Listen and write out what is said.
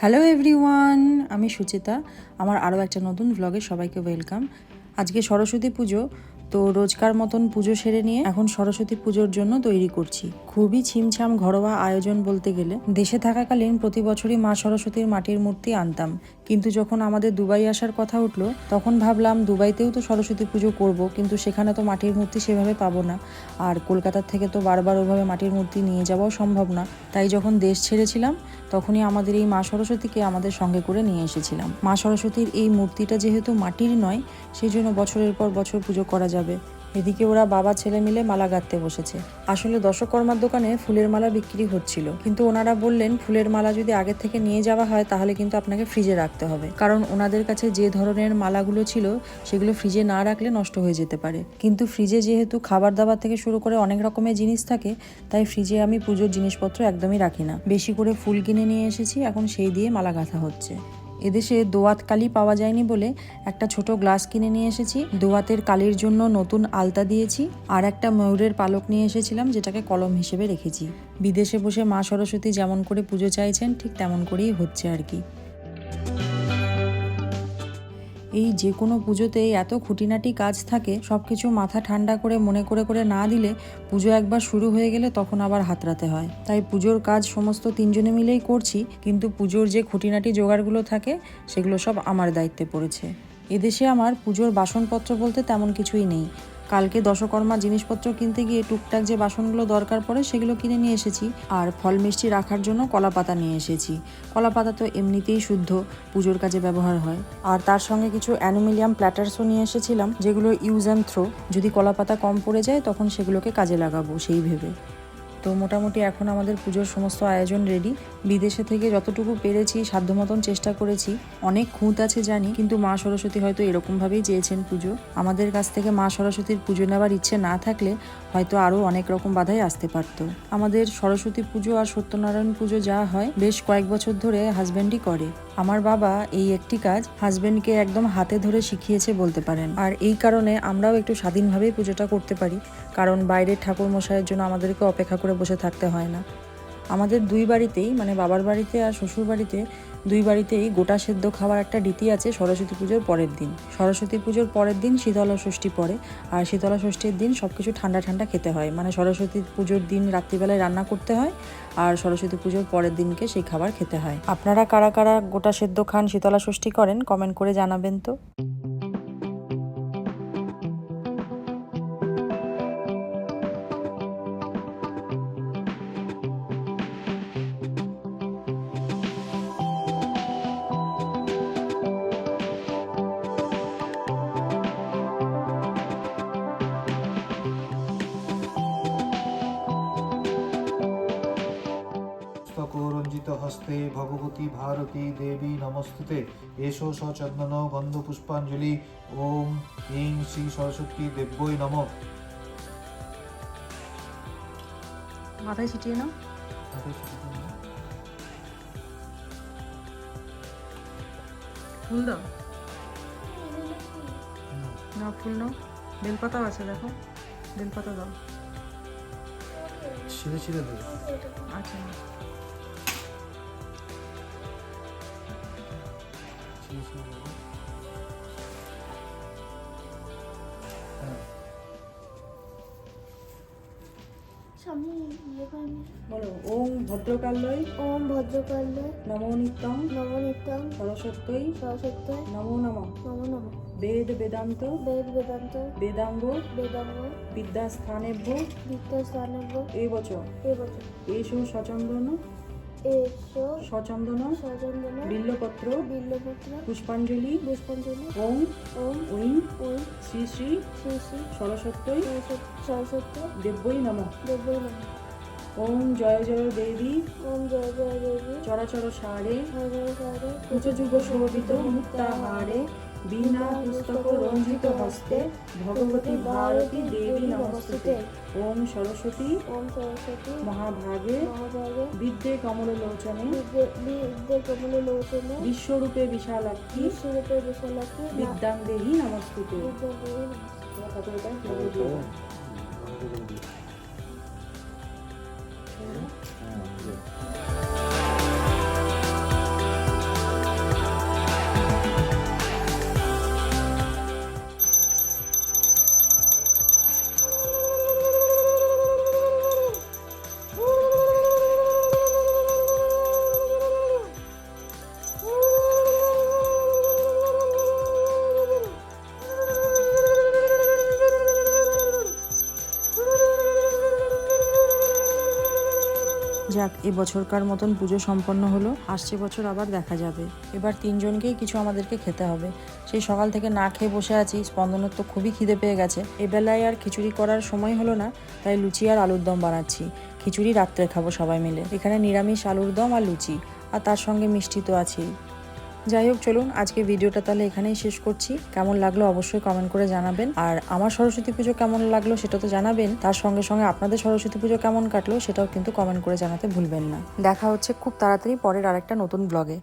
Hello everyone আমি সুচিতা। আমার আরও একটা নতুন ভ্লগে সবাইকে ওয়েলকাম আজকে সরস্বতী পুজো, তো রোজকার মতন পুজো সেরে নিয়ে এখন সরস্বতী পুজোর জন্য তৈরি করছি। খুবই ছিমছাম ঘরোয়া আয়োজন বলতে গেলে, দেশে থাকাকালীন প্রতি বছরই মা সরস্বতীর মাটির মূর্তি আনতাম। কিন্তু যখন আমাদের দুবাই আসার কথা উঠল, তখন ভাবলাম দুবাইতেও তো সরস্বতী পুজো করব, কিন্তু সেখানে তো মাটির মূর্তি সেভাবে পাবো না। আর কলকাতার থেকে তো বারবার ওভাবে মাটির মূর্তি নিয়ে যাওয়াও সম্ভব না। তাই যখন দেশ ছেড়েছিলাম, তখনই আমাদের এই মা সরস্বতীকে আমাদের সঙ্গে করে নিয়ে এসেছিলাম। মা সরস্বতীর এই মূর্তিটা যেহেতু মাটির নয় সেই জন্য বছরের পর বছর পুজো করা যাবে। এদিকে ওরা বাবা, ছেলে মিলে মালা গাঁথতে বসেছে। আসলে দশকর্মার দোকানে ফুলের মালা বিক্রি হচ্ছিল। কিন্তু ওনারা বললেন, ফুলের মালা যদি আগের থেকে নিয়ে যাওয়া হয়, তাহলে কিন্তু আপনাকে ফ্রিজে রাখতে হবে। কারণ ওনাদের কাছে যে ধরনের মালাগুলো ছিল, সেগুলো ফ্রিজে না রাখলে নষ্ট হয়ে যেতে পারে। কিন্তু ফ্রিজে যেহেতু খাবার দাবার থেকে শুরু করে অনেক রকমের জিনিস থাকে, তাই ফ্রিজে আমি পুজোর জিনিসপত্র একদমই রাখি না। বেশি করে ফুল কিনে নিয়ে এসেছি, এখন সেই দিয়ে মালা গাঁথা হচ্ছে। এদেশে দোয়াত কালি পাওয়া যায়নি বলে একটা ছোট গ্লাস কিনে নিয়ে এসেছি। দোয়াতের কালির জন্য নতুন আলতা দিয়েছি আর একটা ময়ূরের পালক নিয়ে এসেছিলাম যেটাকে কলম হিসেবে রেখেছি। বিদেশে বসে মা সরস্বতী যেমন করে পুজো চাইছেন ঠিক তেমন করেই হচ্ছে আর কি। এই যে কোনো পুজোতেই এত খুঁটিনাটি কাজ থাকে সব কিছু মাথা ঠান্ডা করে, মনে করে করে না দিলে পুজো একবার শুরু হয়ে গেলে তখন আবার হাতরাতে হয়। তাই পুজোর কাজ সমস্ত তিনজনে মিলেই করছি, কিন্তু পুজোর যে খুঁটিনাটি জোগাড়গুলো থাকে, সেগুলো সব আমার দায়িত্বে পড়েছে। এদেশে আমার পুজোর বাসনপত্র বলতে তেমন কিছুই নেই। কালকে দশকর্মা জিনিসপত্র কিনতে গিয়ে টুকটাক যে বাসনগুলো দরকার পড়ে সেগুলো কিনে নিয়ে এসেছি। আর ফল মিষ্টি রাখার জন্য কলা পাতা নিয়ে এসেছি। কলা পাতা তো এমনিতেই শুদ্ধ, পুজোর কাজে ব্যবহার হয়। আর তার সঙ্গে কিছু অ্যানোমিলিয়াম প্ল্যাটার্সও নিয়ে এসেছিলাম, যেগুলো ইউজ অ্যান্ড থ্রো। যদি কলা পাতা কম পড়ে যায়, তখন সেগুলোকে কাজে লাগাবো, সেই ভেবে। তো মোটামুটি এখন আমাদের পুজোর সমস্ত আয়োজন রেডি বিদেশে থেকে যতটুকু পেরেছি সাধ্য মতন চেষ্টা করেছি। অনেক খুঁত আছে জানি, কিন্তু মা সরস্বতী হয়তো এরকমভাবেই চেয়েছেন পুজো। আমাদের কাছ থেকে মা সরস্বতীর পুজো নেওয়ার ইচ্ছে না থাকলে হয়তো আরও অনেক রকম বাধাই আসতে পারত। আমাদের সরস্বতী পুজো আর সত্যনারায়ণ পুজো যা হয়, বেশ কয়েক বছর ধরে হাজব্যান্ডই করে। আমার বাবা এই একটি কাজ হাজব্যান্ডকে একদম হাতে ধরে শিখিয়েছে বলতে পারেন। আর এই কারণে আমরাও একটু স্বাধীনভাবেই পুজোটা করতে পারি। কারণ বাইরের ঠাকুর মশাইয়ের জন্য আমাদেরকে অপেক্ষা করে বসে থাকতে হয় না। আমাদের দুই বাড়িতেই মানে বাবার বাড়িতে আর শ্বশুর বাড়িতে, দুই বাড়িতেই গোটা সেদ্ধ খাওয়ার একটা রীতি আছে সরস্বতী পুজোর পরের দিন। সরস্বতী পুজোর পরের দিন শীতলা ষষ্ঠী পড়ে আর শীতলা ষষ্ঠীর দিন সব কিছু ঠান্ডা ঠান্ডা খেতে হয়। মানে সরস্বতী পুজোর দিন রাত্রিবেলায় রান্না করতে হয় আর সরস্বতী পুজোর পরের দিনকে সেই খাবার খেতে হয়। আপনারা কারা কারা গোটা সেদ্ধ খান শীতলা ষষ্ঠী করেন কমেন্ট করে জানাবেন তো। পুস্তকরঞ্জিত হস্তে ভগবতী ভারতী দেবী নমস্তুতে। এসো সচন্দন গন্ধ পুষ্পাঞ্জলি ওম হিং শ্রী সরস্বতী দেব্যই নম। মাথায় ছিটিয়ে নাও। ফুল দাও। না ফুল নাও। বেলপাতাও আছে দেখো। বেলপাতা দাও। ছিঁড়ে ছিঁড়ে দেবে। আচ্ছা। বলো ওম ভদ্রকাল্যই ওম ভদ্রকাল্য। নমো নিত্যং সরস্বত্যই সরস্বতী নমো নম। নম নম। বেদ বেদান্ত বেদ বেদান্ত। বেদাঙ্গ বেদাঙ্গ। বিদ্যাস্থানেভ্য বিদ্যাস্থানব্য এবচ এবছর এসো সচন্দন সচন্দন সচন্দন বিল্লপত্র বিল্লপত্র পুষ্পাঞ্জলি পুষ্পাঞ্জলি ওম ওম ঐং ওই শ্রী শ্রী শ্রী শ্রী সরস্বতী সরস্বতী দেব্যই নম। দেব্যই নম। ওম জয় জয় দেবী। ওম জয় জয় দেবী। চরাচর সারে। জয় সারে। কুচযুগ শোভিত মুক্তাহারে। বীণা পুস্তক রঞ্জিত হস্তে ভগবতী ভারতী দেবী নমস্তুতে ওম সরস্বতী ওম সরস্বতী মহাভাগে মহাভাগে বিদ্যে কমল লোচনে বিদ্যে কমল লোচনে বিশ্বরূপে বিশালাক্ষী বিশ্বরূপে বিশালাক্ষী বিদ্যাং দেহি নমস্তুতে বিদ্যা দেবী ঠাকুরটা যাক এবছরকার মতন পুজো সম্পন্ন হলো, আসছে বছর আবার দেখা যাবে। এবার তিনজনকেই কিছু আমাদেরকে খেতে হবে। সেই সকাল থেকে না খেয়ে বসে আছি, স্পন্দনের তো খুবই খিদে পেয়ে গেছে। এবেলায় আর খিচুড়ি করার সময় হলো না, তাই লুচি আর আলুর দম বানাচ্ছি। খিচুড়ি রাত্রে খাব সবাই মিলে। এখানে নিরামিষ আলুর দম আর লুচি, আর তার সঙ্গে মিষ্টি তো আছেই। যাই হোক, চলুন আজকে ভিডিওটা তাহলে এখানেই শেষ করছি। কেমন লাগল অবশ্যই কমেন্ট করে জানাবেন। আর আমার সরস্বতী পুজো কেমন লাগল সেটা তো জানাবেন। তার সঙ্গে সঙ্গে আপনাদের সরস্বতী পুজো কেমন কাটলো সেটাও কিন্তু কমেন্ট করে জানাতে ভুলবেন না। দেখা হচ্ছে খুব তাড়াতাড়ি পরের আরেকটা নতুন ব্লগে